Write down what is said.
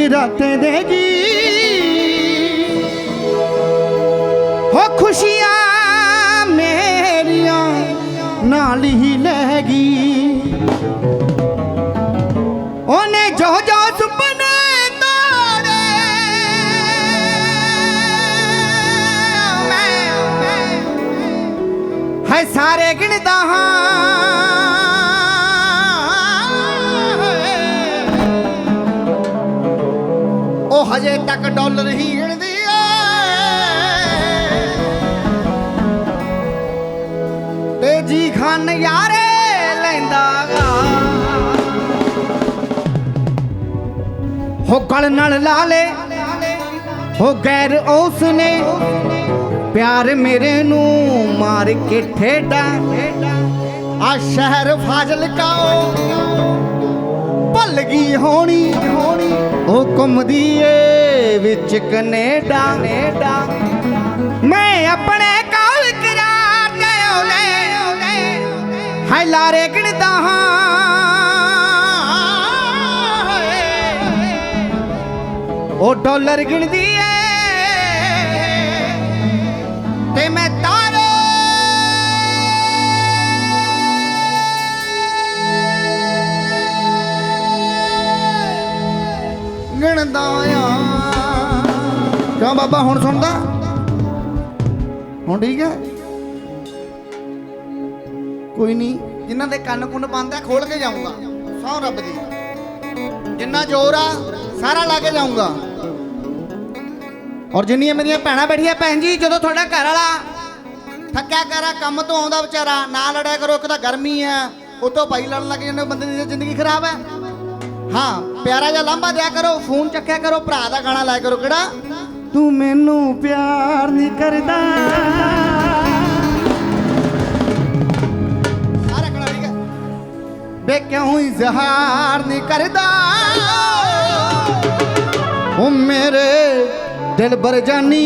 ਜਗਰਾਤੇ ਦੇਗੀ ਹੋ ਖੁਸ਼ੀਆਂ ਮੇਰੀਆਂ ਨਾਲ ਹੀ ਲੈਗੀ ਉਹਨੇ ਜੋ ਜੋ ਸੁਪਨੇ ਤੋੜੇ ਮੈਂ ਹੈ ਸਾਰੇ ਗਿਣਦਾ ਹਾਂ ਉਹ ਹਜੇ ਤੱਕ ਡਾਲਰ ਹੀ ਗਿਣਦੀ ਏ ਤੇ ਜੀ ਖਾਨ ਯਾਰੇ ਲੈਂਦਾ ਹੋ ਗਲ ਨਾਲ ਲਾ ਲੈ ਹੋ ਗੈਰ ਉਸ ਨੇ ਪਿਆਰ ਮੇਰੇ ਨੂੰ ਮਾਰ ਕੇ ਠੇਡਾ। ਆ ਸ਼ਹਿਰ ਫਾਜ਼ਲ ਕਾਓ ਭੁੱਲ ਗਈ ਹੋਣੀ ਹੋਣੀ। ਉਹ ਘੁੰਮਦੀ ਏ ਵਿੱਚ ਕੈਨੇਡਾ। ਕੈਨੇਡਾ ਮੈਂ ਆਪਣੇ ਕਾਲ ਕਰਾ ਕੇ ਉਹਨੇ ਹਾਈ ਲਾਰੇ ਗਿਣਦਾ ਹਾਂ। ਉਹ ਡਾਲਰ ਗਿਣਦੀ ਏ। ਤੇ ਮੈਂ ਤਾਰੇ ਗਿਣਦਾ ਆ। ਕਿਉਂ ਬਾਬਾ, ਹੁਣ ਸੁਣਦਾ? ਹੁਣ ਠੀਕ ਹੈ? ਕੋਈ ਨਹੀਂ। ਜਿਨ੍ਹਾਂ ਦੇ ਕੰਨ ਕੁੰਨ ਬੰਦ ਆ ਖੋਲ ਕੇ ਜਾਊਂਗਾ। ਸੌ ਰੱਬ ਦੀ। ਜਿੰਨਾ ਜ਼ੋਰ ਆ, ਸਾਰਾ ਲਾ ਕੇ ਜਾਊਂਗਾ। ਔਰ ਜਿੰਨੀਆਂ ਮੇਰੀਆਂ ਭੈਣਾਂ ਬੈਠੀਆਂ, ਭੈਣ ਜੀ, ਜਦੋਂ ਤੁਹਾਡਾ ਘਰ ਵਾਲਾ ਥੱਕਿਆ ਕਰਾ ਕੰਮ ਤੋਂ ਆਉਂਦਾ ਵਿਚਾਰਾ, ਨਾ ਲੜਿਆ ਕਰੋ, ਇੱਕ ਤਾਂ ਗਰਮੀ ਆ, ਉਤੋਂ ਭਾਈ ਲੜਨ ਲੱਗ ਜਾਂਦੇ, ਬੰਦੇ ਦੀ ਜ਼ਿੰਦਗੀ ਖਰਾਬ ਹੈ। ਹਾਂ, ਪਿਆਰਾ ਜਿਹਾ ਲਾਂਭਾ ਦਿਆ ਕਰੋ, ਫੋਨ ਚੱਕਿਆ ਕਰੋ, ਭਰਾ ਦਾ ਗਾਣਾ ਲਾਇਆ ਕਰੋ, ਕਿਹੜਾ? ਤੂੰ ਮੈਨੂੰ ਪਿਆਰ ਨਹੀਂ ਕਰਦਾ। ਸਾਰਾ ਗਾਣਾ ਠੀਕ ਹੈ। ਬੇ ਕਿਉਂ ਇਜ਼ਹਾਰ ਨਹੀਂ ਕਰਦਾ? ਉਹ ਮੇਰੇ ਦਿਲ ਬਰਜਾਨੀ